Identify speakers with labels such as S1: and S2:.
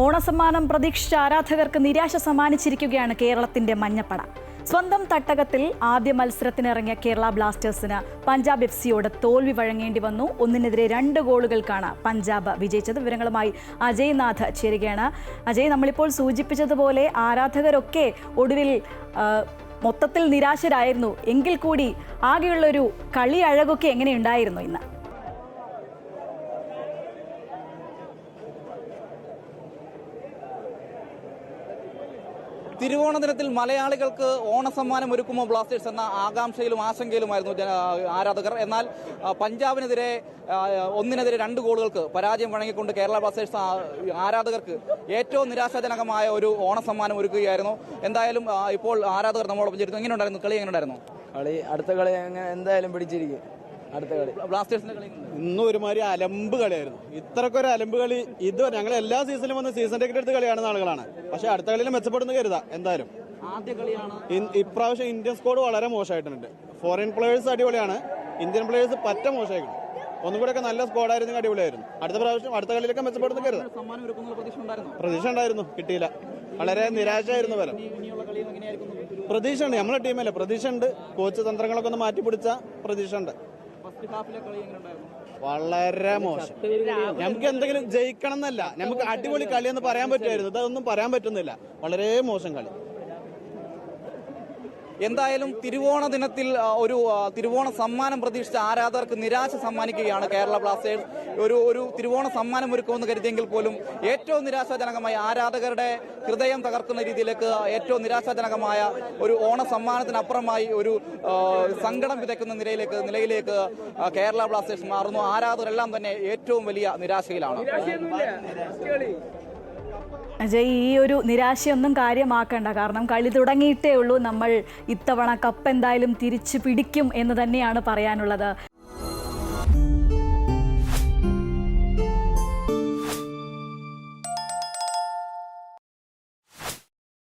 S1: ഓണസമ്മാനം പ്രതീക്ഷിച്ച ആരാധകർക്ക് നിരാശ സമ്മാനിച്ചിരിക്കുകയാണ് കേരളത്തിന്റെ മഞ്ഞപ്പട. സ്വന്തം തട്ടകത്തിൽ ആദ്യ മത്സരത്തിനിറങ്ങിയ കേരള ബ്ലാസ്റ്റേഴ്സിന് പഞ്ചാബ് എഫ് സിയോട് തോൽവി വഴങ്ങേണ്ടി വന്നു. ഒന്നിനെതിരെ രണ്ട് ഗോളുകൾക്കാണ് പഞ്ചാബ് വിജയിച്ചത്. വിവരങ്ങളുമായി അജയ് നാഥ് ചേരുകയാണ്. അജയ് നമ്മളിപ്പോൾ സൂചിപ്പിച്ചതുപോലെ ആരാധകരൊക്കെ ഒടുവിൽ മൊത്തത്തിൽ നിരാശരായിരുന്നു. എങ്കിൽ കൂടി ആകെയുള്ളൊരു കളി അഴകൊക്കെ എങ്ങനെയുണ്ടായിരുന്നു ഇന്ന്?
S2: തിരുവോണ ദിനത്തിൽ മലയാളികൾക്ക് ഓണസമ്മാനം ഒരുക്കുമോ ബ്ലാസ്റ്റേഴ്സ് എന്ന ആകാംക്ഷയിലും ആശങ്കയിലുമായിരുന്നു ആരാധകർ. എന്നാൽ പഞ്ചാബിനെതിരെ ഒന്നിനെതിരെ രണ്ട് ഗോളുകൾക്ക് പരാജയം വഴങ്ങിക്കൊണ്ട് കേരള ബ്ലാസ്റ്റേഴ്സ് ആരാധകർക്ക് ഏറ്റവും നിരാശാജനകമായ ഒരു ഓണസമ്മാനം ഒരുക്കുകയായിരുന്നു. എന്തായാലും ഇപ്പോൾ ആരാധകർ നമ്മളോടൊപ്പം ചേരുന്നു. എങ്ങനെ ഉണ്ടായിരുന്നു കളി എങ്ങനെ ഉണ്ടായിരുന്നു
S3: കളി അടുത്ത കളി എന്തായാലും പിടിച്ചിരിക്കും. അടുത്ത കളി.
S2: ബ്ലാസ്റ്റേഴ്സിന്റെ കളി
S4: ഇന്നും ഒരുമാതിരി അലമ്പ് കളിയായിരുന്നു. ഇത്രക്കൊരു അലമ്പ് കളി ഇത് ഞങ്ങൾ എല്ലാ സീസണിലും വന്ന് സീസൺ ടിക്കറ്റ് എടുത്ത് കളി കാണുന്ന ആളുകളാണ്. പക്ഷെ അടുത്ത കളിയിൽ മെച്ചപ്പെടുന്ന കരുതാ എന്തായാലും.
S2: ആദ്യ കളിയാണ്
S4: ഇപ്രാവശ്യം ഇന്ത്യൻ സ്കോഡ് വളരെ മോശമായിട്ടുണ്ട്. ഫോറിൻ പ്ലേയേഴ്സ് അടിപൊളിയാണ്. ഇന്ത്യൻ പ്ലേയേഴ്സ് പറ്റ മോശമായിരുന്നു ഒന്നും കൂടെ ഒക്കെ നല്ല സ്കോഡായിരുന്നു അടിപൊളിയായിരുന്നു. അടുത്ത പ്രാവശ്യം അടുത്ത കളിയിലൊക്കെ മെച്ചപ്പെടുന്ന കരുതാ.
S2: പ്രതീക്ഷ ഉണ്ടായിരുന്നു?
S4: കിട്ടിയില്ല. വളരെ നിരാശയായിരുന്നു
S2: എങ്ങനെയായിരിക്കും
S4: പ്രതീക്ഷ ഉണ്ട്. നമ്മളെ ടീമല്ലേ പ്രതീക്ഷ ഉണ്ട്. കോച്ച് തന്ത്രങ്ങളൊക്കെ ഒന്ന് മാറ്റി പിടിച്ച പ്രതീക്ഷ ഉണ്ട്. വളരെ മോശം. നമുക്ക് എന്തെങ്കിലും ജയിക്കണം എന്നല്ല നമുക്ക് അടിപൊളി കളി എന്ന് പറയാൻ പറ്റുമായിരുന്നു. അതൊന്നും പറയാൻ പറ്റുന്നില്ല. വളരെ മോശം കളി.
S2: എന്തായാലും തിരുവോണ ദിനത്തിൽ ഒരു തിരുവോണ സമ്മാനം പ്രതീക്ഷിച്ച ആരാധകർക്ക് നിരാശ സമ്മാനിക്കുകയാണ് കേരള ബ്ലാസ്റ്റേഴ്സ്. ഒരു ഒരു തിരുവോണ സമ്മാനം ഒരുക്കുമെന്ന് കരുതിയെങ്കിൽ പോലും ഏറ്റവും നിരാശാജനകമായി ആരാധകരുടെ ഹൃദയം തകർക്കുന്ന രീതിയിലേക്ക് ഏറ്റവും നിരാശാജനകമായ ഒരു ഓണ സമ്മാനത്തിനപ്പുറമായി ഒരു സങ്കടം വിതയ്ക്കുന്ന നിലയിലേക്ക് നിലയിലേക്ക് കേരള ബ്ലാസ്റ്റേഴ്സ് മാറുന്നു. ആരാധകരെല്ലാം തന്നെ ഏറ്റവും വലിയ നിരാശയിലാണ്.
S1: അജയ് ഈ ഒരു നിരാശയൊന്നും കാര്യമാക്കണ്ട. കാരണം കളി തുടങ്ങിയിട്ടേ ഉള്ളൂ. നമ്മൾ ഇത്തവണ കപ്പ് എന്തായാലും തിരിച്ചു പിടിക്കും എന്ന് തന്നെയാണ് പറയാനുള്ളത്.